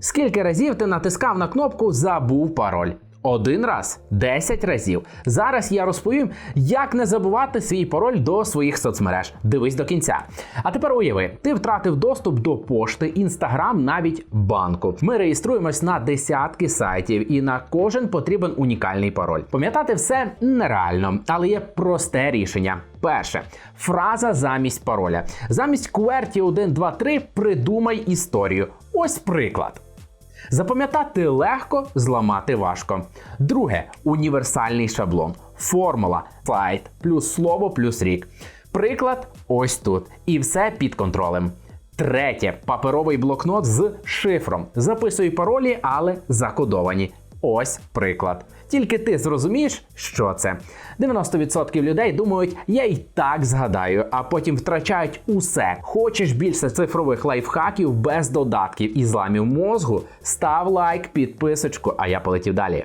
Скільки разів ти натискав на кнопку Забув пароль? Один раз, 10 разів. Зараз я розповім, як не забувати свій пароль до своїх соцмереж. Дивись до кінця. А тепер уяви, ти втратив доступ до пошти, інстаграм, навіть банку. Ми реєструємось на десятки сайтів, і на кожен потрібен унікальний пароль. Пам'ятати все нереально, але є просте рішення. Перше фраза замість пароля. Замість QWERTY 1, 2, 3 придумай історію. Ось приклад. Запам'ятати легко, зламати важко. Друге універсальний шаблон. Формула слайд плюс слово плюс рік. Приклад ось тут. І все під контролем. Третє паперовий блокнот з шифром. Записуй паролі, але закодовані. Ось приклад. Тільки ти зрозумієш, що це. 90% людей думають, я і так згадаю, а потім втрачають усе. Хочеш більше цифрових лайфхаків без додатків і зламів мозгу? Став лайк, підписочку, а я полетів далі.